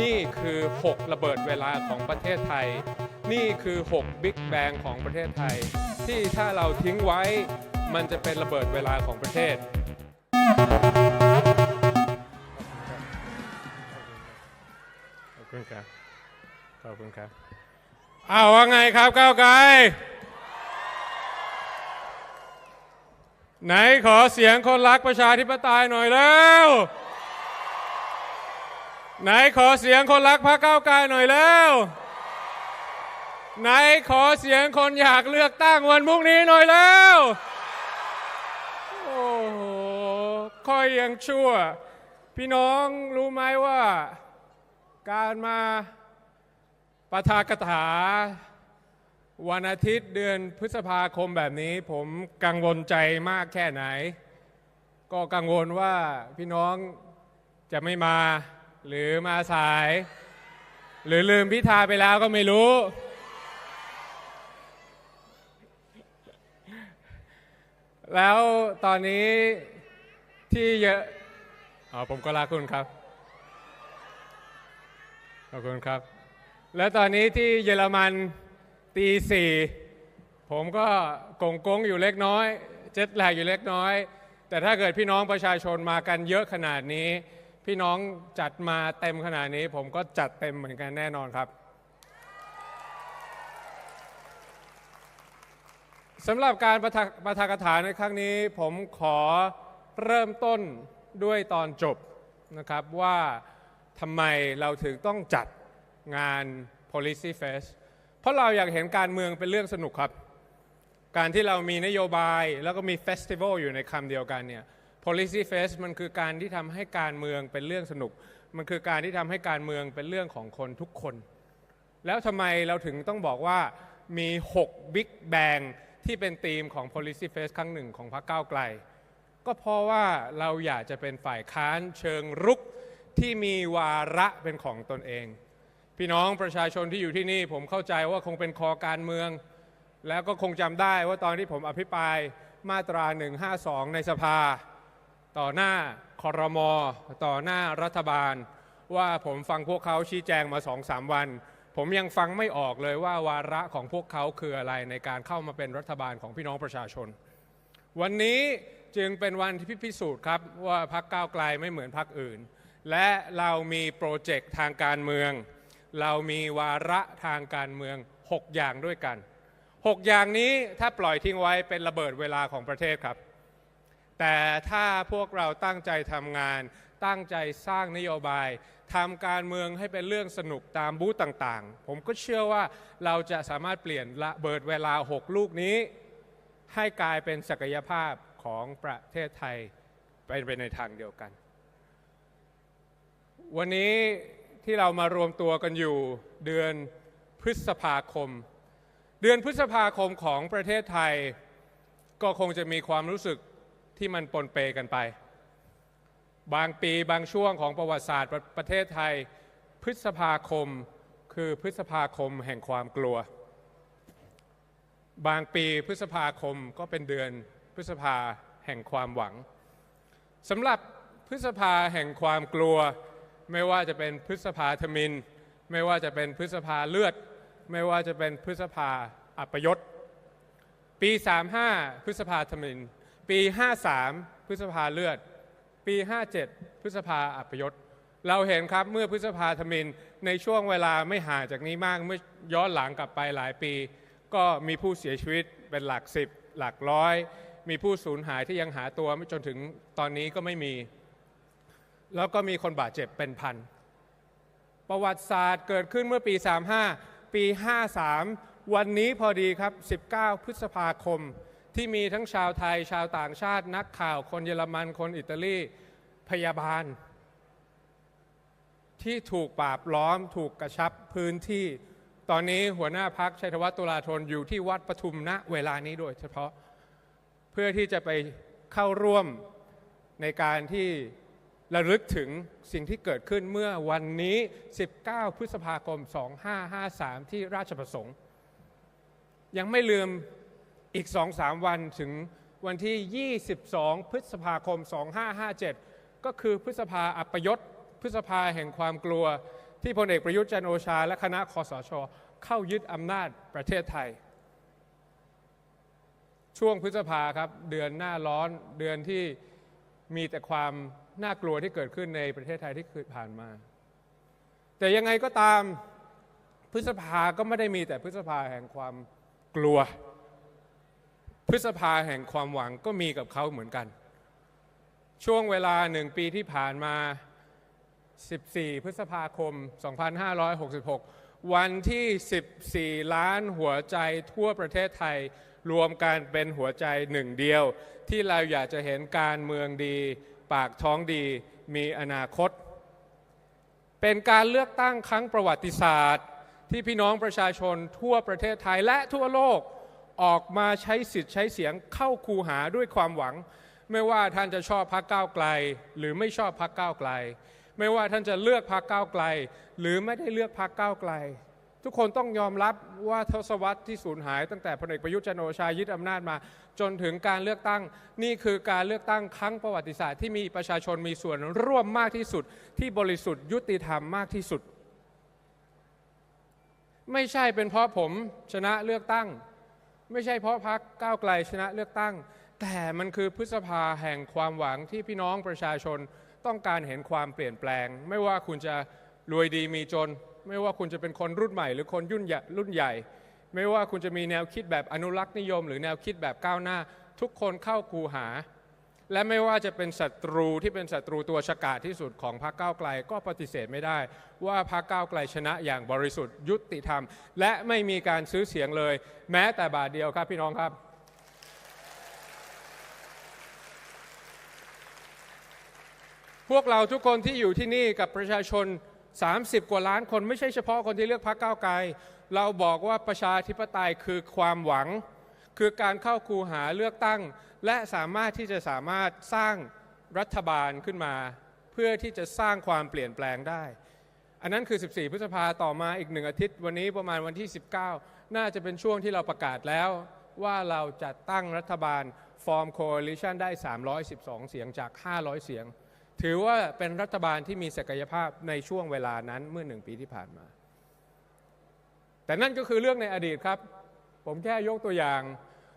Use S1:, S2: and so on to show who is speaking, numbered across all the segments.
S1: นี่คือ 6 ระเบิดเวลาของประเทศไทย นี่คือ 6 บิ๊กแบงของประเทศไทย ที่ถ้าเราทิ้งไว้ มันจะเป็นระเบิดเวลาของประเทศ ขอบคุณครับ ขอบคุณครับ อ้าวว่าไงครับก้าวไกล ไหนขอเสียงคนรักประชาธิปไตยหน่อยแล้ว ไหนขอเสียงคนรักพรรคก้าวไกลหน่อยแล้วไหนขอเสียงคนอยากเลือกตั้งวันพรุ่งนี้หน่อยแล้วโอ้โหค่อยยังชั่ว พี่น้องรู้ไหมว่า การมาประทากถา วันอาทิตย์เดือนพฤษภาคมแบบนี้ ผมกังวลใจมากแค่ไหน ก็กังวลว่าพี่น้องจะไม่มา หรือมาสาย หรือลืมพิธาไปแล้วก็ไม่รู้ แล้วตอนนี้ที่เยอะอ๋อผมก็รักคุณครับ ขอบคุณครับ แล้วตอนนี้ที่เยอรมันตีสี่ผมก็กงกงอยู่เล็กน้อย เจ็ตแหลกอยู่เล็กน้อย แต่ถ้าเกิดพี่น้องประชาชนมากันเยอะขนาดนี้ พี่น้องจัดมาเต็มขนาดนี้ ผมก็จัดเต็มเหมือนกันแน่นอนครับสำหรับการประทะประทากถาในครั้งนี้ ผมขอเริ่มต้นด้วยตอนจบนะครับว่าทำไมเราถึงต้องจัดงาน Policy Fest เพราะเราอยากเห็นการเมืองเป็นเรื่องสนุกครับ การที่เรามีนโยบายแล้วก็มีเฟสติวัลอยู่ในคำเดียวกันเนี่ย policy fest มันคือการที่ทำให้การเมืองเป็นเรื่องสนุก มันคือการที่ทำให้การเมืองเป็นเรื่องของคนทุกคน แล้วทำไมเราถึงต้องบอกว่ามี 6 Big Bang ที่เป็นธีมของ policy fest ครั้งหนึ่งของพรรคก้าวไกล ก็เพราะว่าเราอยากจะเป็นฝ่ายค้านเชิงรุกที่มีวาระเป็นของตนเอง พี่น้องประชาชนที่อยู่ที่นี่ผมเข้าใจว่าคงเป็นคอการเมือง แล้วก็คงจำได้ว่าตอนที่ผมอภิปรายมาตรา 152 ในสภา ต่อหน้าคอรมอต่อหน้ารัฐบาล ว่าผมฟังพวกเขาชี้แจงมาสองสามวัน ผมยังฟังไม่ออกเลยว่าวาระของพวกเขาคืออะไรในการเข้ามาเป็นรัฐบาลของพี่น้องประชาชน วันนี้จึงเป็นวันที่พิสูจน์ครับว่าพักก้าวไกลไม่เหมือนพักอื่น และเรามีโปรเจกต์ทางการเมือง เรามีวาระทางการเมือง 6 อย่างด้วยกัน 6 อย่างนี้ถ้าปล่อยทิ้งไว้เป็นระเบิดเวลาของประเทศครับ แต่ถ้าพวกเราตั้งใจทำงาน ตั้งใจสร้างนโยบายทำการเมืองให้เป็นเรื่องสนุกตามบูธต่างๆ ผมก็เชื่อว่าเราจะสามารถเปลี่ยนระเบิดเวลา 6 ลูกนี้ ให้กลายเป็นศักยภาพของประเทศไทยไปไปในทางเดียวกัน วันนี้ที่เรามารวมตัวกันอยู่เดือนพฤษภาคม เดือนพฤษภาคมของประเทศไทย ก็คงจะมีความรู้สึก ที่มันปนเปกันไป บางปีบางช่วงของประวัติศาสตร์ประเทศไทย พฤษภาคมคือพฤษภาคมแห่งความกลัว บางปีพฤษภาคมก็เป็นเดือนพฤษภาแห่งความหวังสำหรับพฤษภาแห่งความกลัว ไม่ว่าจะเป็นพฤษภาธมิน ไม่ว่าจะเป็นพฤษภาเลือด ไม่ว่าจะเป็นพฤษภาอัปยศปี 35 พฤษภาธมิน ปี 53 พฤษภาเลือด ปี 57 พฤษภาอัปยศ เราเห็นครับเมื่อพฤษภาธมินในช่วงเวลาไม่ห่างจากนี้มากเมื่อย้อนหลังกลับไปหลายปี ก็มีผู้เสียชีวิตเป็นหลักสิบหลักร้อย มีผู้สูญหายที่ยังหาตัวไม่จนถึงตอนนี้ก็ไม่มี แล้วก็มีคนบาดเจ็บเป็นพัน ประวัติศาสตร์เกิดขึ้นเมื่อปี 35 ปี 53 วันนี้พอดีครับ 19 พฤษภาคม ที่มีทั้งชาวไทยชาวต่างชาติ นักข่าวคนเยอรมันคนอิตาลีพยาบาล ที่ถูกปราบล้อมถูกกระชับพื้นที่ ตอนนี้หัวหน้าพักชัยธวัฒน์ตุลาธนอยู่ที่วัดปทุมณเวลานี้โดยเฉพาะ เพื่อที่จะไปเข้าร่วมในการที่ระลึกถึงสิ่งที่เกิดขึ้นเมื่อวันนี้ 19 พฤษภาคม 2553 ที่ราชประสงค์ ยังไม่ลืม อีก 2-3 วันถึงวันที่ 22 พฤษภาคม 2557 ก็คือพฤษภาอัปยศพฤษภาแห่งความกลัว ที่พลเอกประยุทธ์จันโอชา และคณะคอสช เข้ายึดอำนาจประเทศไทย ช่วงพฤษภาครับเดือนหน้าร้อนเดือนที่มีแต่ความน่ากลัวที่เกิดขึ้นในประเทศไทยที่เคยผ่านมา แต่ยังไงก็ตามพฤษภาก็ไม่ได้มีแต่พฤษภาแห่งความกลัว พฤษภาแห่งความหวังก็มีกับเขาเหมือนกัน ช่วงเวลาหนึ่งปีที่ผ่านมา 14 พฤษภาคม 2566 วันที่ 14 ล้านหัวใจทั่วประเทศไทย รวมกันเป็นหัวใจหนึ่งเดียว ที่เราอยากจะเห็นการเมืองดี ปากท้องดีมีอนาคต เป็นการเลือกตั้งครั้งประวัติศาสตร์ ที่พี่น้องประชาชนทั่วประเทศไทยและทั่วโลก ออกมาใช้สิทธิ์ใช้เสียงเข้าคูหาด้วยความหวัง ไม่ว่าท่านจะชอบพรรคก้าวไกล หรือไม่ชอบพรรคก้าวไกล ไม่ว่าท่านจะเลือกพรรคก้าวไกล หรือไม่ได้เลือกพรรคก้าวไกล ทุกคนต้องยอมรับว่าทศวรรษที่สูญหาย ตั้งแต่พลเอกประยุทธ์จันโอชายึดอำนาจมา จนถึงการเลือกตั้ง นี่คือการเลือกตั้งครั้งประวัติศาสตร์ที่มีประชาชนมีส่วนร่วมมากที่สุด ที่บริสุทธิ์ยุติธรรมมากที่สุด ไม่ใช่เป็นเพราะผมชนะเลือกตั้ง ไม่ใช่เพราะพรรคก้าวไกลชนะเลือกตั้ง แต่มันคือพฤษภาแห่งความหวังที่พี่น้องประชาชนต้องการเห็นความเปลี่ยนแปลง ไม่ว่าคุณจะรวยดีมีจน ไม่ว่าคุณจะเป็นคนรุ่นใหม่ หรือคนยุ่นใหญ่รุ่นใหญ่ ไม่ว่าคุณจะมีแนวคิดแบบอนุรักษ์นิยม หรือแนวคิดแบบก้าวหน้า ทุกคนเข้าคูหา และไม่ว่าจะเป็นศัตรูที่เป็นศัตรูตัวฉกาจที่สุดของพรรคก้าวไกลก็ปฏิเสธไม่ได้ ว่าพรรคก้าวไกลชนะอย่างบริสุทธิ์ยุติธรรม และไม่มีการซื้อเสียงเลย แม้แต่บาทเดียวครับพี่น้องครับ พวกเราทุกคนที่อยู่ที่นี่กับประชาชน 30 กว่าล้านคนไม่ใช่เฉพาะคนที่เลือกพรรคก้าวไกล เราบอกว่าประชาธิปไตยคือความหวัง คือการเข้าคูหาเลือกตั้ง และสามารถที่จะสามารถสร้างรัฐบาลขึ้นมา เพื่อที่จะสร้างความเปลี่ยนแปลงได้ อันนั้นคือ 14 พฤษภาต่อมาอีกหนึ่งอาทิตย์ วันนี้ประมาณวันที่ 19 น่าจะเป็นช่วงที่เราประกาศแล้วว่าเราจะตั้งรัฐบาลฟอร์มโค a l ลิชันได้ 312 เสียงจาก 500 เสียง ถือว่าเป็นรัฐบาลที่มีศักยภาพในช่วงเวลานั้นเมื่อหนึ่งปีที่ผ่านมา แต่นั่นก็คือเรื่องในอดีตครับ ผมแค่ยกตัวอย่าง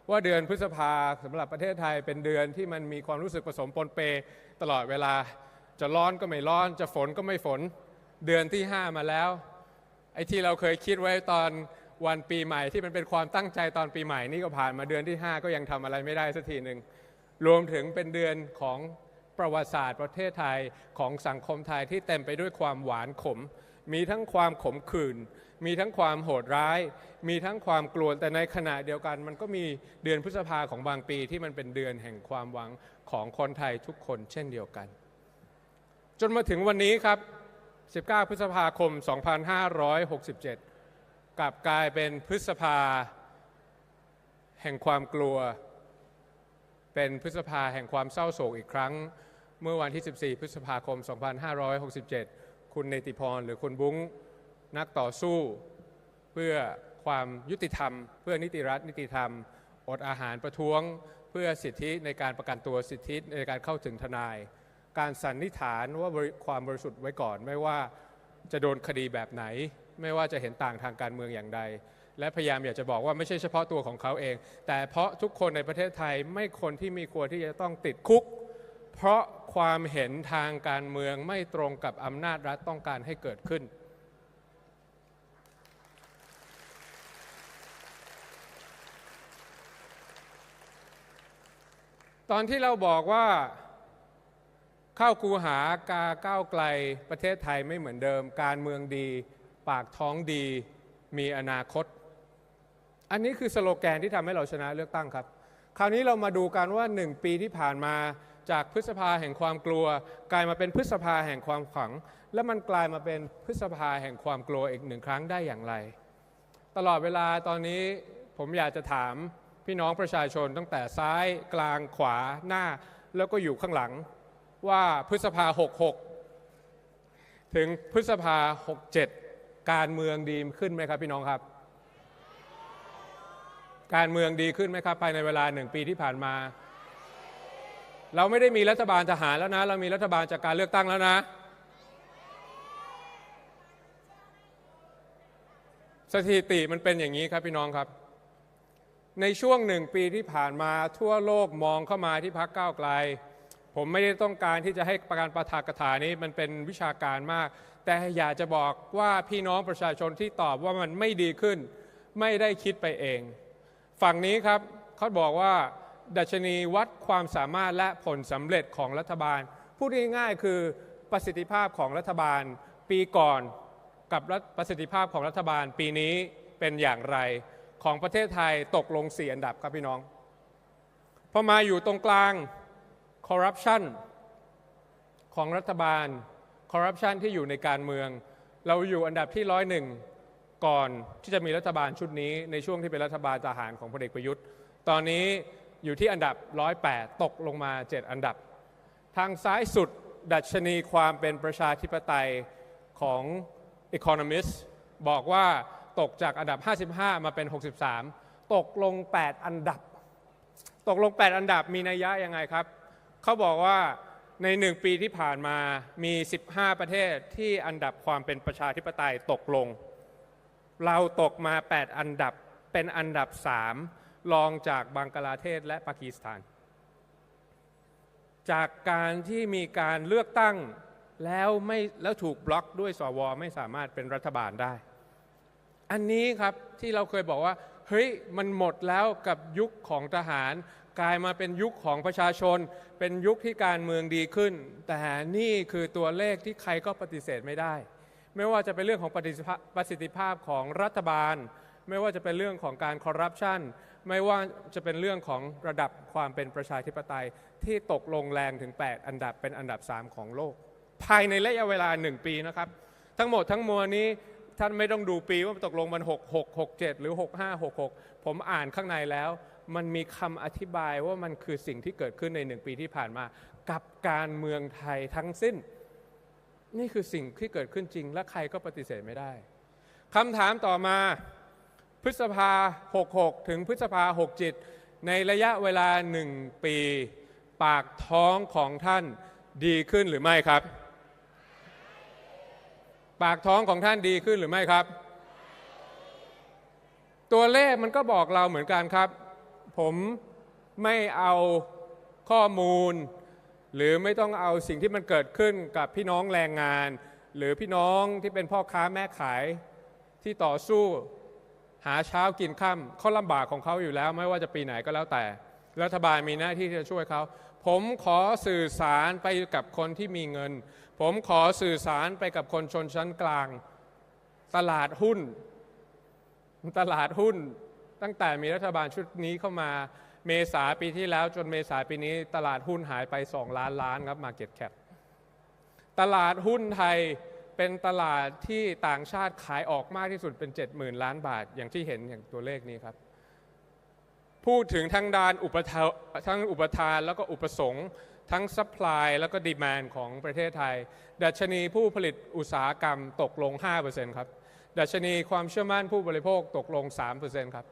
S1: ว่าเดือนพฤษภาสำหรับประเทศไทยเป็นเดือนที่มันมีความรู้สึกผสมปนเปตลอดเวลา จะร้อนก็ไม่ร้อน จะฝนก็ไม่ฝน เดือนที่ 5 มาแล้ว ไอ้ที่เราเคยคิดไว้ตอนวันปีใหม่ที่มันเป็นความตั้งใจตอนปีใหม่นี่ก็ผ่านมาเดือนที่ 5 ก็ยังทำอะไรไม่ได้สักทีหนึ่งรวมถึงเป็นเดือนของประวัติศาสตร์ประเทศไทยของสังคมไทยที่เต็มไปด้วยความหวานขม มีทั้งความขมขื่น มีทั้งความโหดร้าย มีทั้งความกลัวแต่ในขณะเดียวกัน มันก็มีเดือนพฤษภาของบางปีที่มันเป็นเดือนแห่งความหวังของคนไทยทุกคนเช่นเดียวกัน จนมาถึงวันนี้ครับ 19 พฤษภาคม 2567 กลับกลายเป็นพฤษภา แห่งความกลัว เป็นพฤษภาแห่งความเศร้าโศกอีกครั้ง เมื่อวันที่ 14 พฤษภาคม 2567 คุณเนติพรหรือคุณบุ้ง นักต่อสู้เพื่อความยุติธรรม เพื่อนิติรัฐนิติธรรม อดอาหารประท้วง เพื่อสิทธิในการประกันตัวสิทธิในการเข้าถึงทนาย การสันนิษฐานว่าความบริสุทธิ์ไว้ก่อน ไม่ว่าจะโดนคดีแบบไหน ไม่ว่าจะเห็นต่างทางการเมืองอย่างใด และพยายามอยากจะบอกว่าไม่ใช่เฉพาะตัวของเขาเอง แต่เพราะทุกคนในประเทศไทยไม่คนที่มีควรที่จะต้องติดคุก เพราะความเห็นทางการเมืองไม่ตรงกับอำนาจรัฐต้องการให้เกิดขึ้น ตอนที่เราบอกว่าเข้าคูหากาก้าวไกลประเทศไทยไม่เหมือนเดิม การเมืองดี ปากท้องดีมีอนาคต อันนี้คือสโลแกนที่ทำให้เราชนะเลือกตั้งครับ คราวนี้เรามาดูกันว่าหนึ่งปีที่ผ่านมาจากพฤษภาแห่งความกลัว กลายมาเป็นพฤษภาแห่งความขัง และมันกลายมาเป็นพฤษภาแห่งความกลัวอีกหนึ่งครั้งได้อย่างไร ตลอดเวลาตอนนี้ผมอยากจะถาม พี่น้องประชาชนตั้งแต่ซ้ายกลางขวาหน้า แล้วก็อยู่ข้างหลังว่าพฤษภา 66 ถึงพฤษภา 67 การเมืองดีขึ้นไหมครับพี่น้องครับ การเมืองดีขึ้นไหมครับ ภายในเวลาหนึ่งปีที่ผ่านมา เราไม่ได้มีรัฐบาลทหารแล้วนะ เรามีรัฐบาลจากการเลือกตั้งแล้วนะ สถิติมันเป็นอย่างนี้ครับพี่น้องครับ ในช่วงหนึ่งปีที่ผ่านมาทั่วโลกมองเข้ามาที่พักก้าวไกล ผมไม่ได้ต้องการที่จะให้ประการประทากถานี้มันเป็นวิชาการมาก แต่อยากจะบอกว่าพี่น้องประชาชนที่ตอบว่ามันไม่ดีขึ้น ไม่ได้คิดไปเอง ฝั่งนี้ครับเขาบอกว่า ดัชนีวัดความสามารถและผลสำเร็จของรัฐบาล พูดง่ายๆคือประสิทธิภาพของรัฐบาลปีก่อนกับประสิทธิภาพของรัฐบาลปีนี้เป็นอย่างไร ของประเทศไทยตกลงสี่อันดับครับพี่น้อง พอมาอยู่ตรงกลางคอร์รัปชันของรัฐบาลคอร์รัปชันที่อยู่ในการเมือง เราอยู่อันดับที่ร้อยหนึ่งก่อนที่จะมีรัฐบาลชุดนี้ในช่วงที่เป็นรัฐบาลทหารของพลเอกประยุทธ์ ตอนนี้อยู่ที่อันดับ 108 ตกลงมา 7 อันดับ ทางซ้ายสุดดัชนีความเป็นประชาธิปไตยของ Economist บอกว่า ตกจากอันดับ 55 มาเป็น 63 ตกลง 8 อันดับ ตกลง 8 อันดับมีนัยยะยังไงครับ เขาบอกว่าในหนึ่งปีที่ผ่านมามี 15 ประเทศที่อันดับความเป็นประชาธิปไตยตกลง เราตกมา 8 อันดับเป็นอันดับ 3 รองจากบังกลาเทศและปากีสถาน จากการที่มีการเลือกตั้งแล้วไม่แล้วถูกบล็อกด้วยสวไม่สามารถเป็นรัฐบาลได้ อันนี้ครับที่เราเคยบอกว่าเฮ้ยมันหมดแล้วกับยุคของทหาร กลายมาเป็นยุคของประชาชน เป็นยุคที่การเมืองดีขึ้น แต่นี่คือตัวเลขที่ใครก็ปฏิเสธไม่ได้ ไม่ว่าจะเป็นเรื่องของประสิทธิภาพของรัฐบาล ไม่ว่าจะเป็นเรื่องของการคอร์รัปชันไม่ว่าจะเป็นเรื่องของระดับความเป็นประชาธิปไตยที่ตกลงแรงถึง 8 อันดับเป็นอันดับ 3 ของโลก ภายในระยะเวลา 1 ปีนะครับ ทั้งหมดทั้งมวลนี้ ท่านไม่ต้องดูปีว่าตกลงมัน 6 6 6 7 หรือ 6 5 6 6 ผมอ่านข้างในแล้ว มันมีคำอธิบายว่ามันคือสิ่งที่เกิดขึ้นในหนึ่งปีที่ผ่านมา กับการเมืองไทยทั้งสิ้น นี่คือสิ่งที่เกิดขึ้นจริง และใครก็ปฏิเสธไม่ได้คำถามต่อมาพฤษภา 66 ถึงพฤษภา 67 ในระยะเวลาหนึ่งปี ปากท้องของท่านดีขึ้นหรือไม่ครับ ปากท้องของท่านดีขึ้นหรือไม่ครับ ตัวเลขมันก็บอกเราเหมือนกันครับ ผมไม่เอาข้อมูล หรือไม่ต้องเอาสิ่งที่มันเกิดขึ้นกับพี่น้องแรงงาน หรือพี่น้องที่เป็นพ่อค้าแม่ขายที่ต่อสู้หาเช้ากินค่ำเขาลำบากของเขาอยู่แล้ว ไม่ว่าจะปีไหนก็แล้วแต่ รัฐบาลมีหน้าที่ที่จะช่วยเขา ผมขอสื่อสารไปกับคนที่มีเงิน ผมขอสื่อสารไปกับคนชนชั้นกลาง ตลาดหุ้น ตลาดหุ้น ตั้งแต่มีรัฐบาลชุดนี้เข้ามาเมษาปีที่แล้วจนเมษาปีนี้ตลาดหุ้นหายไป 2 ล้านล้านครับ Market Cap ตลาดหุ้นไทยเป็นตลาดที่ต่างชาติขายออกมากที่สุดเป็น 70,000 ล้านบาท อย่างที่เห็นอย่างตัวเลขนี้ครับ พูดถึงทั้งด้านอุปทานทั้งอุปทานแล้วก็อุปสงค์ ทั้งซัพพลายแล้วก็ดีมานของประเทศไทย ดัชนีผู้ผลิตอุตสาหกรรมตกลง 5%ครับ ดัชนีความเชื่อมั่นผู้บริโภคตกลง 3%ครับ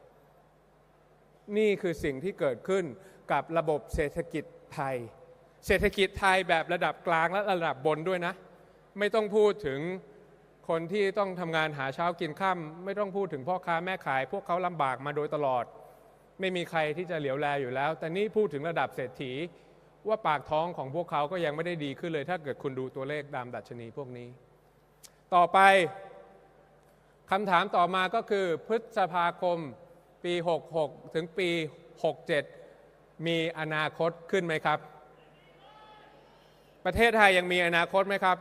S1: นี่คือสิ่งที่เกิดขึ้นกับระบบเศรษฐกิจไทย เศรษฐกิจไทยแบบระดับกลางและระดับบนด้วยนะ ไม่ต้องพูดถึงคนที่ต้องทำงานหาเช้ากินข้าไม่ต้องพูดถึงพ่อค้าแม่ขาย พวกเขาลำบากมาโดยตลอด ไม่มีใครที่จะเหลียวแลอยู่แล้ว แต่นี่พูดถึงระดับเศรษฐี ว่าปากท้องของพวกเขาก็ยังไม่ได้ดีขึ้นเลย ถ้าเกิดคุณดูตัวเลขตามดัชนีพวกนี้ ต่อไปคำถามต่อมาก็คือพฤษภาคมปี 66 ถึงปี 67 มีอนาคตขึ้นไหมครับ ประเทศไทยยังมีอนาคตไหมครับ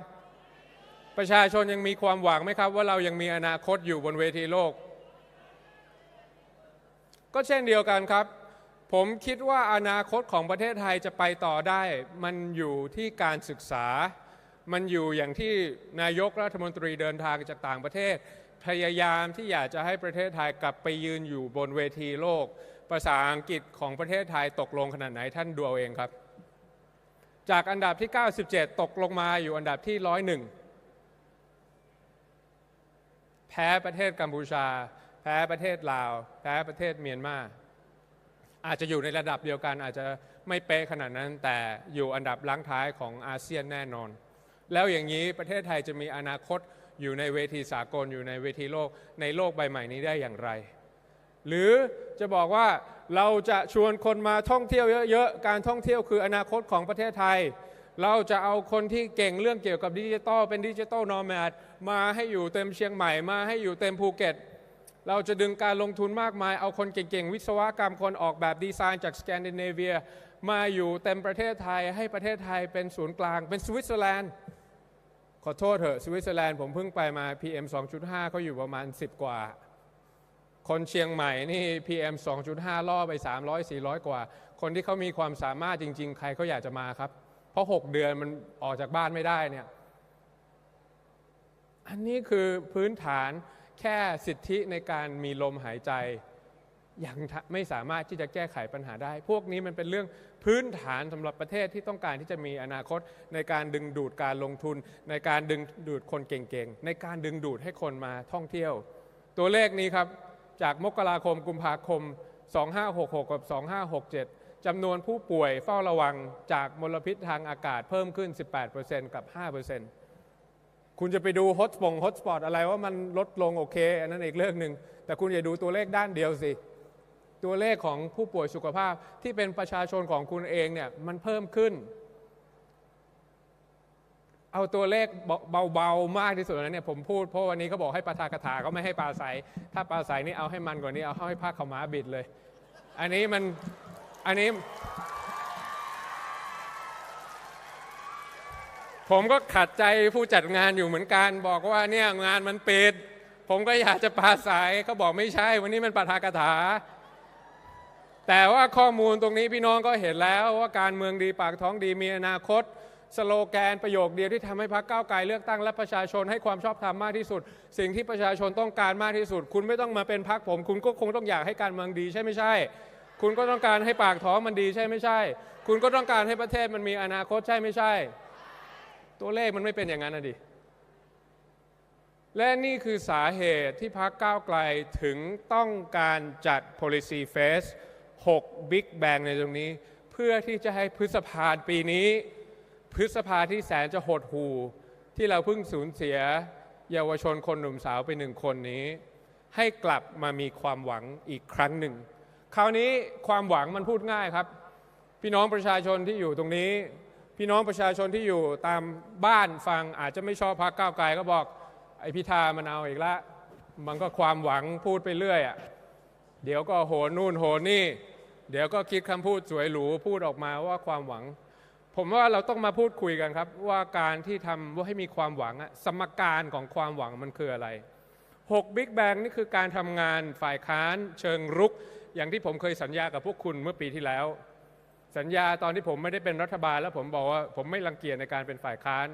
S1: ประชาชนยังมีความหวังไหมครับ ว่าเรายังมีอนาคตอยู่บนเวทีโลก ก็เช่นเดียวกันครับ ผมคิดว่าอนาคตของประเทศไทยจะไปต่อได้ มันอยู่ที่การศึกษา มันอยู่อย่างที่นายกรัฐมนตรีเดินทางจากต่างประเทศ พยายามที่อยากจะให้ประเทศไทยกลับไปยืนอยู่บนเวทีโลก ภาษาอังกฤษของประเทศไทยตกลงขนาดไหนท่านดูเอาเองครับ จากอันดับที่ 97 ตกลงมาอยู่อันดับที่ 101 แพ้ประเทศกัมพูชา แพ้ประเทศลาว แพ้ประเทศเมียนมา อาจจะอยู่ในระดับเดียวกัน อาจจะไม่เป๊ะขนาดนั้น แต่อยู่อันดับล้างท้ายของอาเซียนแน่นอน แล้วอย่างนี้ประเทศไทยจะมีอนาคตอยู่ในเวทีสากลอยู่ในเวทีโลกในโลกใบใหม่นี้ได้อย่างไร หรือจะบอกว่าเราจะชวนคนมาท่องเที่ยวเยอะๆ การท่องเที่ยวคืออนาคตของประเทศไทย เราจะเอาคนที่เก่งเรื่องเกี่ยวกับดิจิทัลเป็นดิจิทัลนอร์แมดมาให้อยู่เต็มเชียงใหม่มาให้อยู่เต็มภูเก็ต เราจะดึงการลงทุนมากมาย เอาคนเก่งๆ วิศวกรรมคนออกแบบดีไซน์จากสแกนดิเนเวีย มาอยู่เต็มประเทศไทยให้ประเทศไทยเป็นศูนย์กลางเป็นสวิตเซอร์แลนด์ ขอโทษเถอะสวิตเซอร์แลนด์ผมเพิ่งไปมา PM 2.5เขาอยู่ประมาณ 10 กว่า คนเชียงใหม่นี่ PM 2.5 ล่อไป 300 400 กว่า คนที่เขามีความสามารถจริง ๆ ใครเขาอยากจะมาครับ เพราะ 6 เดือนมันออกจากบ้านไม่ได้เนี่ยอันนี้คือพื้นฐาน แค่สิทธิในการมีลมหายใจยังไม่สามารถที่จะแก้ไขปัญหาได้ พวกนี้มันเป็นเรื่องพื้นฐานสำหรับประเทศที่ต้องการที่จะมีอนาคต ในการดึงดูดการลงทุน ในการดึงดูดคนเก่งๆ ในการดึงดูดให้คนมาท่องเที่ยว ตัวเลขนี้ครับ จากมกราคมกุมภาคม 2566 กับ 2567จำนวนผู้ป่วยเฝ้าระวังจากมลพิษทางอากาศเพิ่มขึ้น 18%กับ 5% คุณจะไปดูฮอตสปงฮอตสปอตอะไรว่ามันลดลงโอเค อันนั้นอีกเรื่องหนึ่ง แต่คุณอย่าดูตัวเลขด้านเดียวสิ ตัวเลขของผู้ป่วยสุขภาพที่เป็นประชาชนของคุณเองเนี่ยมันเพิ่มขึ้น เอาตัวเลขเบาๆมากที่สุดนะเนี่ยผมพูดเพราะวันนี้เขาบอกให้ปาทากถาเขาไม่ให้ปลาใสถ้าปลาใสนี่เอาให้มันกว่านี้เอาให้ผ้าขาวม้าบิดเลย อันนี้มันอันนี้ ผมก็ขัดใจผู้จัดงานอยู่เหมือนกันบอกว่าเนี่ยงานมันปิด ผมก็อยากจะปาใสเขาบอกไม่ใช่ วันนี้มันปาทากถา แต่ว่าข้อมูลตรงนี้พี่น้องก็เห็นแล้วว่าการเมืองดีปากท้องดีมีอนาคต สโลแกนประโยคเดียวที่ทำให้พรรคก้าวไกลเลือกตั้งและประชาชนให้ความชอบธรรมมากที่สุด สิ่งที่ประชาชนต้องการมากที่สุด คุณไม่ต้องมาเป็นพรรคผม คุณก็คงต้องอยากให้การเมืองดีใช่ไม่ใช่ คุณก็ต้องการให้ปากท้องมันดีใช่ไม่ใช่ คุณก็ต้องการให้ประเทศมันมีอนาคตใช่ไม่ใช่ ตัวเลขมันไม่เป็นอย่างนั้นนะดิ และนี่คือสาเหตุที่พรรคก้าวไกลถึงต้องการจัด policy face 6 Big Bang ในตรงนี้ เพื่อที่จะให้พฤษภาปีนี้ พฤษภาที่แสนจะหดหู่ ที่เราเพิ่งสูญเสีย เยาวชนคนหนุ่มสาวไปหนึ่งคนนี้ ให้กลับมามีความหวังอีกครั้งหนึ่ง คราวนี้ความหวังมันพูดง่ายครับ พี่น้องประชาชนที่อยู่ตรงนี้ พี่น้องประชาชนที่อยู่ตามบ้านฟังอาจจะไม่ชอบพรรคก้าวไกลก็บอกไอพิธามันเอาอีกละ มันก็ความหวังพูดไปเรื่อยอะ่ะเดี๋ยวก็โหนนู่นโหนนี่ เดี๋ยวก็คิดคำพูดสวยหรูพูดออกมาว่าความหวัง ผมว่าเราต้องมาพูดคุยกันครับ ว่าการที่ทำว่าให้มีความหวังอะสมการของความหวังมันคืออะไร6 Big Bang นี่คือการทำงานฝ่ายค้านเชิงรุก อย่างที่ผมเคยสัญญากับพวกคุณเมื่อปีที่แล้ว สัญญาตอนที่ผมไม่ได้เป็นรัฐบาล แล้วผมบอกว่าผมไม่รังเกียจในการเป็นฝ่ายค้าน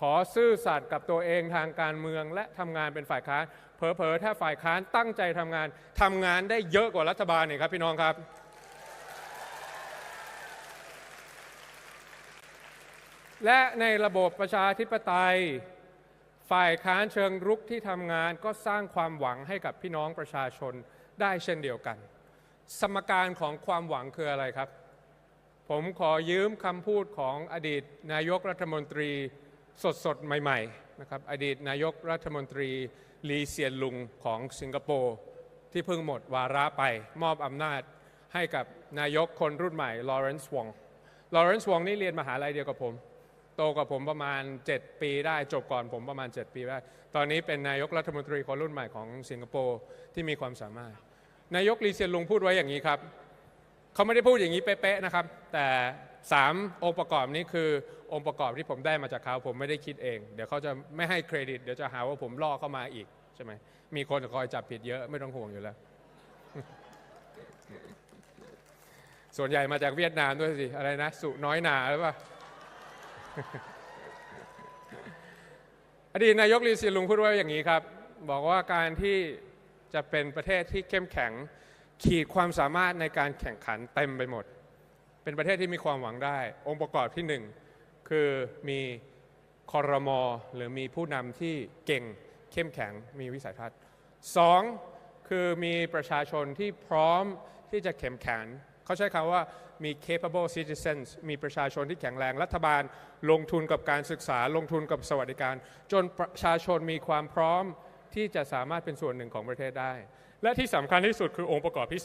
S1: ขอซื่อสัตย์กับตัวเองทางการเมืองและทำงานเป็นฝ่ายค้าน เผลอๆถ้าฝ่ายค้านตั้งใจทำงานทำงานได้เยอะกว่ารัฐบาลนี่ครับพี่น้องครับและในระบบประชาธิปไตย ฝ่ายค้านเชิงรุกที่ทำงานก็สร้างความหวังให้กับพี่น้องประชาชนได้เช่นเดียวกัน สมการของความหวังคืออะไรครับ ผมขอยืมคำพูดของอดีตนายกรัฐมนตรีสดสดใหม่ๆนะครับอดีตนายกรัฐมนตรีลีเซียนลุงของสิงคโปร์ที่เพิ่งหมดวาระไปมอบอำนาจให้กับนายกคนรุ่นใหม่ลอเรนซ์วองลอเรนซ์วองนี่เรียนมหาลัยเดียวกับผม โตกว่าผมประมาณ 7 ปีได้จบก่อนผมประมาณ 7 ปีได้ ตอนนี้เป็นนายกรัฐมนตรีคนรุ่นใหม่ของสิงคโปร์ที่มีความสามารถ นายกลีเซียนลุงพูดไว้อย่างนี้ครับ เขาไม่ได้พูดอย่างนี้เป๊ะๆนะครับ แต่สามองค์ประกอบนี้คือองค์ประกอบที่ผมได้มาจากเขาผมไม่ได้คิดเอง เดี๋ยวเขาจะไม่ให้เครดิต เดี๋ยวจะหาว่าผมล่อเข้ามาอีกใช่ไหมมีคนคอยจับผิดเยอะไม่ต้องห่วงอยู่แล้ว ส่วนใหญ่มาจากเวียดนามด้วยสิอะไรนะ สุน้อยหนาหรือเปล่าอดีตนายกลีเซียนลุงพูดไว้อย่างนี้ครับ บอกว่าการที่จะเป็นประเทศที่เข้มแข็ง ขีดความสามารถในการแข่งขันเต็มไปหมด เป็นประเทศที่มีความหวังได้ องค์ประกอบที่หนึ่งคือมีคอรมอหรือมีผู้นำที่เก่งเข้มแข็งมีวิสัยทัศน์สองคือมีประชาชนที่พร้อมที่จะเข้มแข็งเขาใช้คำว่ามี capable citizens มีประชาชนที่แข็งแรง รัฐบาลลงทุนกับการศึกษา ลงทุนกับสวัสดิการ จนประชาชนมีความพร้อมที่จะสามารถเป็นส่วนหนึ่งของประเทศได้ และที่สำคัญที่สุดคือองค์ประกอบที่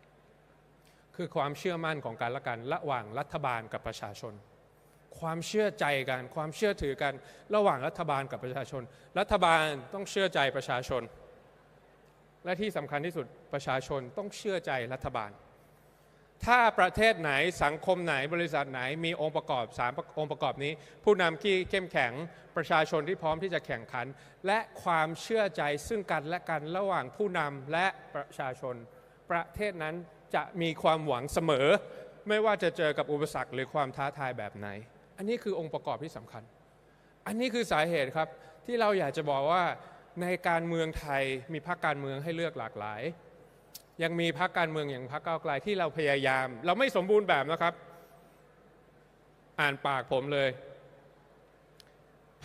S1: 3 คือความเชื่อมั่นของการละกันระหว่างรัฐบาลกับประชาชน ความเชื่อใจกัน ความเชื่อถือกันระหว่างรัฐบาลกับประชาชน รัฐบาลต้องเชื่อใจประชาชน และที่สำคัญที่สุดประชาชนต้องเชื่อใจรัฐบาล ถ้าประเทศไหนสังคมไหนบริษัทไหนมีองค์ประกอบสามองค์ประกอบนี้ ผู้นำที่เข้มแข็งประชาชนที่พร้อมที่จะแข่งขัน และความเชื่อใจซึ่งกันและกันระหว่างผู้นำและประชาชน ประเทศนั้นจะมีความหวังเสมอ ไม่ว่าจะเจอกับอุปสรรคหรือความท้าทายแบบไหน อันนี้คือองค์ประกอบที่สำคัญ อันนี้คือสาเหตุครับที่เราอยากจะบอกว่าในการเมืองไทยมีพรรคการเมืองให้เลือกหลากหลาย ยังมีพรรคการเมืองอย่างพรรคก้าวไกลที่เราพยายาม เราไม่สมบูรณ์แบบนะครับ อ่านปากผมเลย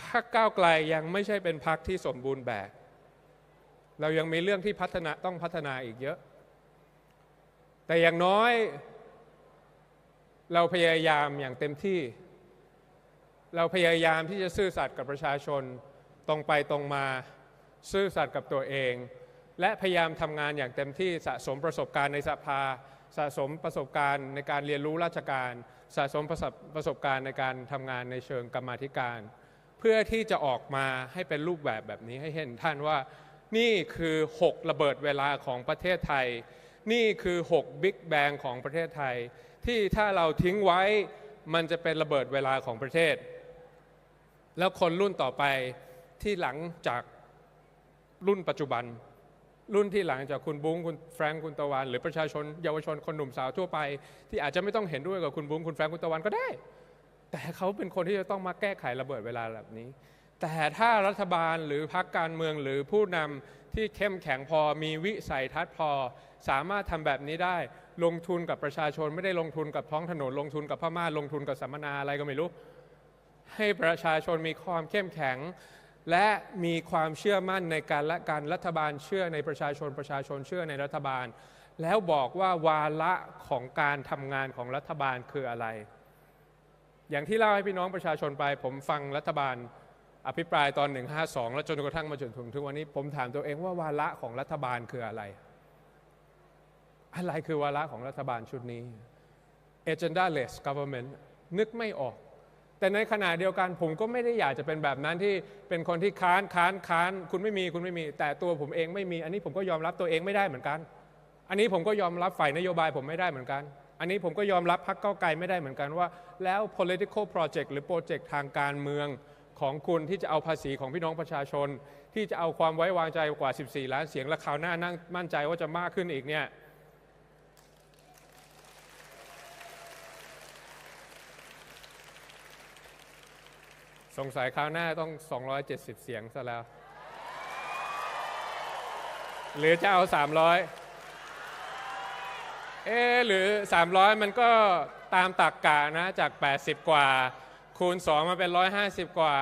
S1: พรรคก้าวไกลยังไม่ใช่เป็นพรรคที่สมบูรณ์แบบ เรายังมีเรื่องที่พัฒนาต้องพัฒนาอีกเยอะ แต่อย่างน้อย เราพยายามอย่างเต็มที่ เราพยายามที่จะซื่อสัตย์กับประชาชนตรงไปตรงมา ซื่อสัตย์กับตัวเอง และพยายามทำงานอย่างเต็มที่สะสมประสบการณ์ในสภา สะสมประสบการณ์ในการเรียนรู้ราชการ สะสมประสบประสบการณ์ในการทำงานในเชิงกรรมาธิการ เพื่อที่จะออกมาให้เป็นรูปแบบแบบนี้ให้เห็นท่านว่า นี่คือ 6 ระเบิดเวลาของประเทศไทย นี่คือ 6 บิ๊กแบงของประเทศไทย ที่ถ้าเราทิ้งไว้มันจะเป็นระเบิดเวลาของประเทศ แล้วคนรุ่นต่อไปที่หลังจากรุ่นปัจจุบัน รุ่นที่หลังจากคุณบุ้งคุณแฟรงค์คุณตะวัน หรือประชาชนเยาวชนคนหนุ่มสาวทั่วไป ที่อาจจะไม่ต้องเห็นด้วยกับคุณบุ้งคุณแฟรงค์คุณตะวันก็ได้ แต่เขาเป็นคนที่จะต้องมาแก้ไขระเบิดเวลาแบบนี้ แต่ถ้ารัฐบาลหรือพรรคการเมืองหรือผู้นำที่เข้มแข็งพอมีวิสัยทัศน์พอ สามารถทำแบบนี้ได้ ลงทุนกับประชาชนไม่ได้ลงทุนกับท้องถนนลงทุนกับพม่าลงทุนกับสัมมนาอะไรก็ไม่รู้ ให้ประชาชนมีความเข้มแข็ง และมีความเชื่อมั่นในการและการรัฐบาลเชื่อในประชาชนประชาชนเชื่อในรัฐบาล แล้วบอกว่าวาระของการทำงานของรัฐบาลคืออะไร อย่างที่เล่าให้พี่น้องประชาชนไป ผมฟังรัฐบาลอภิปรายตอน 152 แล้วจนกระทั่งมาจนถึงทุกวันนี้ ผมถามตัวเองว่าวาระของรัฐบาลคืออะไร อะไรคือวาระของรัฐบาลชุดนี้ agendaless government นึกไม่ออก แต่ในขณะเดียวกันผมก็ไม่ได้อยากจะเป็นแบบนั้นที่เป็นคนที่ค้านค้านค้านคุณไม่มีคุณไม่มี แต่ตัวผมเองไม่มี อันนี้ผมก็ยอมรับตัวเองไม่ได้เหมือนกัน อันนี้ผมก็ยอมรับฝ่ายนโยบายผมไม่ได้เหมือนกัน อันนี้ผมก็ยอมรับพรรคเก้าไกลไม่ได้เหมือนกันว่า แล้ว political project หรือโปรเจกต์ทางการเมืองของคุณที่จะเอาภาษีของพี่น้องประชาชน ที่จะเอาความไว้วางใจกว่า 14 ล้านเสียงและคราวหน้านั่งมั่นใจว่าจะมากขึ้นอีกเนี่ย สงสัยคราวหน้าต้อง 270 เสียงซะแล้ว หรือจะเอา 300 เอ๊หรือ 300 มันก็ตามตักกะนะจาก 80 กว่า คูณ 2 มาเป็น 150 กว่า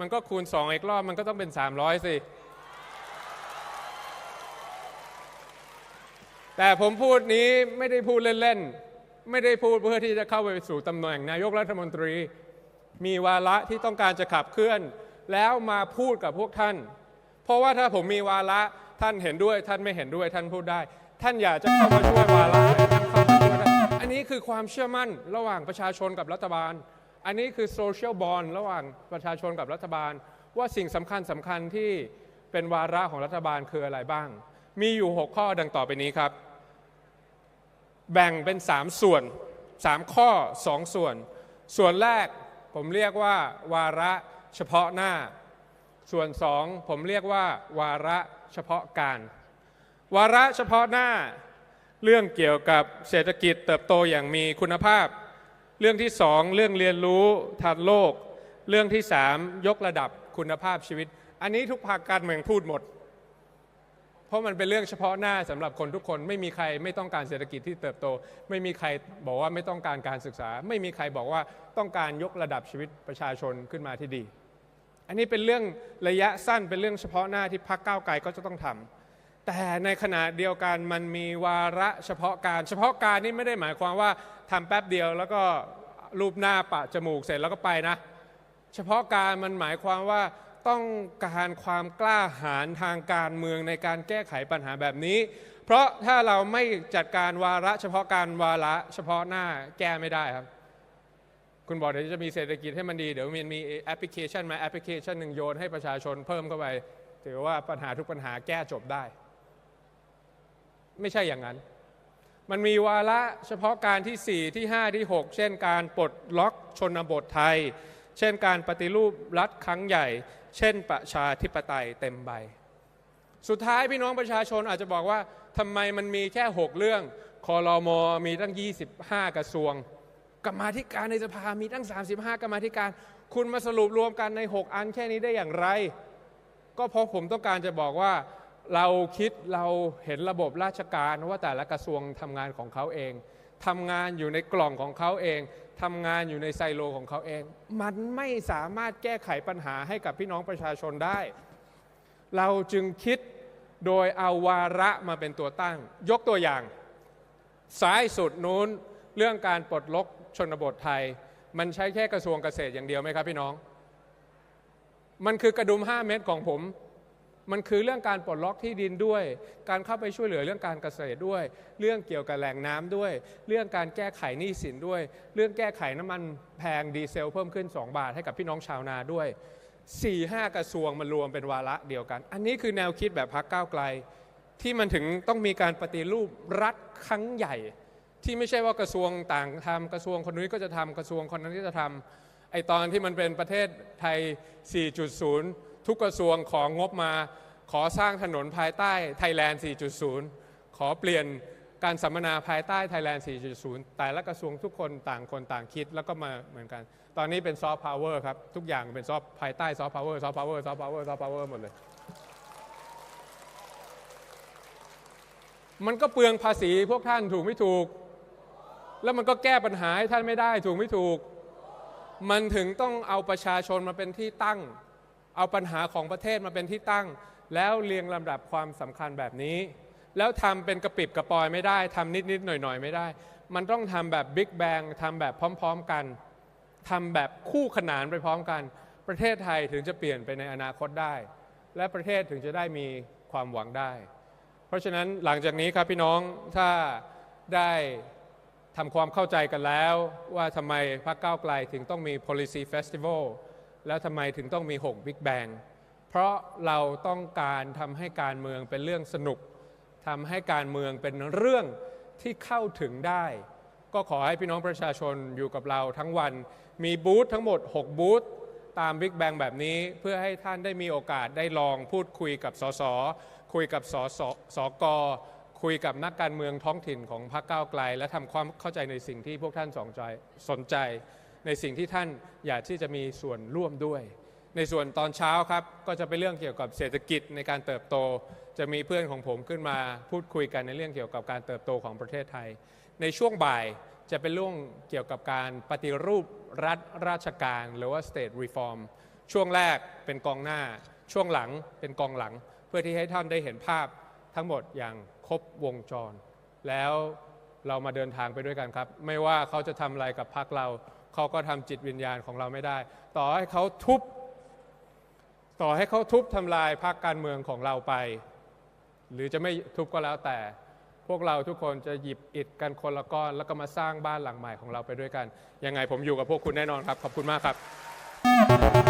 S1: มันก็คูณ 2 อีกรอบ มันก็ต้องเป็น 300 สิ แต่ผมพูดนี้ไม่ได้พูดเล่น ๆ ไม่ได้พูดเพื่อที่จะเข้าไปสู่ตำแหน่งนายกรัฐมนตรี มีวาระที่ต้องการจะขับเคลื่อน แล้วมาพูดกับพวกท่าน เพราะว่าถ้าผมมีวาระท่านเห็นด้วยท่านไม่เห็นด้วยท่านพูดได้ ท่านอยากจะเข้ามาช่วยวาระท่านเข้ามาช่วยได้อันนี้คือความเชื่อมั่นระหว่างประชาชนกับรัฐบาล อันนี้คือโซเชียลบอลระหว่างประชาชนกับรัฐบาล ว่าสิ่งสำคัญสำคัญที่เป็นวาระของรัฐบาลคืออะไรบ้าง มีอยู่ 6 ข้อดังต่อไปนี้ครับ แบ่งเป็น 3 ส่วน 3 ข้อ 2 ส่วน ส่วนแรก ผมเรียกว่า วาระเฉพาะหน้า ส่วนสองผมเรียกว่า วาระเฉพาะการ วาระเฉพาะหน้า เรื่องเกี่ยวกับเศรษฐกิจเติบโตอย่างมีคุณภาพ เรื่องที่สองเรื่องเรียนรู้ทันโลก เรื่องที่สามยกระดับคุณภาพชีวิต อันนี้ทุกภาคการเมืองพูดหมด เพราะมันเป็นเรื่องเฉพาะหน้าสำหรับคนทุกคนไม่มีใครไม่ต้องการเศรษฐกิจที่เติบโต ไม่มีใครบอกว่าไม่ต้องการการศึกษา ไม่มีใครบอกว่าต้องการยกระดับชีวิตประชาชนขึ้นมาที่ดี อันนี้เป็นเรื่องระยะสั้นเป็นเรื่องเฉพาะหน้าที่พรรคก้าวไกลก็จะต้องทำแต่ในขณะเดียวกันมันมีวาระเฉพาะการ เฉพาะการนี่ไม่ได้หมายความว่าทำแป๊บเดียว แล้วก็รูปหน้าปะจมูกเสร็จแล้วก็ไปนะ เฉพาะการมันหมายความว่า ต้องการความกล้าหาญทางการเมืองในการแก้ไขปัญหาแบบนี้ เพราะถ้าเราไม่จัดการวาระ เฉพาะการวาระ เฉพาะหน้าแก้ไม่ได้ครับ คุณบอกเดี๋ยวจะมีเศรษฐกิจให้มันดี เดี๋ยวมันมีแอปพลิเคชันมาแอปพลิเคชันหนึ่งโยนให้ประชาชนเพิ่มเข้าไป ถือว่าปัญหาทุกปัญหาแก้จบได้ ไม่ใช่อย่างนั้น มันมีวาระเฉพาะการที่ 4 ที่ 5 ที่ 6 เช่นการปลดล็อกชนบทไทย เช่นการปฏิรูปรัฐครั้งใหญ่ เช่นประชาธิปไตยเต็มใบ สุดท้ายพี่น้องประชาชนอาจจะบอกว่าทำไมมันมีแค่ 6 เรื่องคอรมอมีตั้ง 25 กระทรวง กรรมาธิการในสภามีตั้ง 35 กรรมาธิการ คุณมาสรุปรวมกันใน 6 อันแค่นี้ได้อย่างไร ก็เพราะผมต้องการจะบอกว่าเราคิดเราเห็นระบบราชการว่าแต่ละกระทรวงทำงานของเขาเองทำงานอยู่ในกล่องของเขาเอง ทำงานอยู่ในไซโลของเขาเอง มันไม่สามารถแก้ไขปัญหาให้กับพี่น้องประชาชนได้ เราจึงคิดโดยเอาวาระมาเป็นตัวตั้ง ยกตัวอย่าง ซ้ายสุดนู้นเรื่องการปลดล็อกชนบทไทย มันใช้แค่กระทรวงเกษตรอย่างเดียวไหมครับพี่น้อง มันคือกระดุม 5 เม็ดของผม มันคือเรื่องการปลดล็อกที่ดินด้วย การเข้าไปช่วยเหลือเรื่องการเกษตรด้วย เรื่องเกี่ยวกับแหล่งน้ำด้วย เรื่องการแก้ไขหนี้สินด้วย เรื่องแก้ไขน้ำมันแพงดีเซลเพิ่มขึ้น 2 บาทให้กับพี่น้องชาวนาด้วย4 5กระทรวงมันรวมเป็นวาระเดียวกัน อันนี้คือแนวคิดแบบพักก้าวไกล ที่มันถึงต้องมีการปฏิรูปรัฐครั้งใหญ่ ที่ไม่ใช่ว่ากระทรวงต่างทำกระทรวงคนนี้ก็จะทำกระทรวงคนนั้นก็จะทำไอตอนที่มันเป็นประเทศไทย 4.0 ทุกกระทรวงของงบมา ขอสร้างถนนภายใต้ไทยแลนด์ 4.0 ขอเปลี่ยนการสัมมนาภายใต้ไทยแลนด์ 4.0 แต่ละกระทรวงทุกคนต่างคนต่างคิดแล้วก็มาเหมือนกัน ตอนนี้เป็นซอฟต์พาวเวอร์ครับ ทุกอย่างเป็นซอฟต์ภายใต้ซอฟต์พาวเวอร์ซอฟต์พาวเวอร์ซอฟต์พาวเวอร์ซอฟต์พาวเวอร์หมดเลย มันก็เปลืองภาษีพวกท่านถูกไม่ถูก แล้วมันก็แก้ปัญหาให้ท่านไม่ได้ถูกไม่ถูก มันถึงต้องเอาประชาชนมาเป็นที่ตั้ง เอาปัญหาของประเทศมาเป็นที่ตั้ง แล้วเรียงลำดับความสำคัญแบบนี้ แล้วทำเป็นกระปิบกระปอยไม่ได้ทำนิดๆหน่อยๆไม่ได้ มันต้องทำแบบบิ๊กแบงทำแบบพร้อม ๆกันทำแบบคู่ขนานไปพร้อมกัน ประเทศไทยถึงจะเปลี่ยนไปในอนาคตได้ และประเทศถึงจะได้มีความหวังได้ เพราะฉะนั้นหลังจากนี้ครับพี่น้องถ้าได้ทำความเข้าใจกันแล้วว่าทำไมพรรคก้าวไกลถึงต้องมี policy festival แล้วทำไมถึงต้องมี 6 Big Bang เพราะเราต้องการทำให้การเมืองเป็นเรื่องสนุกทำให้การเมืองเป็นเรื่องที่เข้าถึงได้ ก็ขอให้พี่น้องประชาชนอยู่กับเราทั้งวัน มีบูธทั้งหมด 6 บูธตาม Big Bang แบบนี้เพื่อให้ท่านได้มีโอกาสได้ลองพูดคุยกับสสคุยกับสสสกคุยกับนักการเมืองท้องถิ่นของพรรคก้าวไกล และทำความเข้าใจในสิ่งที่พวกท่านสนใจสน ในสิ่งที่ท่านอยากที่จะมีส่วนร่วมด้วย ในส่วนตอนเช้าครับก็จะเป็นเรื่องเกี่ยวกับเศรษฐกิจในการเติบโต จะมีเพื่อนของผมขึ้นมาพูดคุยกันในเรื่องเกี่ยวกับการเติบโตของประเทศไทย ในช่วงบ่ายจะเป็นเรื่องเกี่ยวกับการปฏิรูปรัฐราชการหรือว่า state reform ช่วงแรกเป็นกองหน้า ช่วงหลังเป็นกองหลัง เพื่อที่ให้ท่านได้เห็นภาพทั้งหมดอย่างครบวงจร แล้วเรามาเดินทางไปด้วยกันครับ ไม่ว่าเขาจะทำอะไรกับพรรคเรา เขาก็ทำจิตวิญญาณของเราไม่ได้ ต่อให้เขาทุบ ต่อให้เขาทุบทำลายพรรคการเมืองของเราไป หรือจะไม่ทุบก็แล้วแต่ พวกเราทุกคนจะหยิบอิดกันคนละก้อน แล้วก็มาสร้างบ้านหลังใหม่ของเราไปด้วยกัน ยังไงผมอยู่กับพวกคุณแน่นอนครับ ขอบคุณมากครับ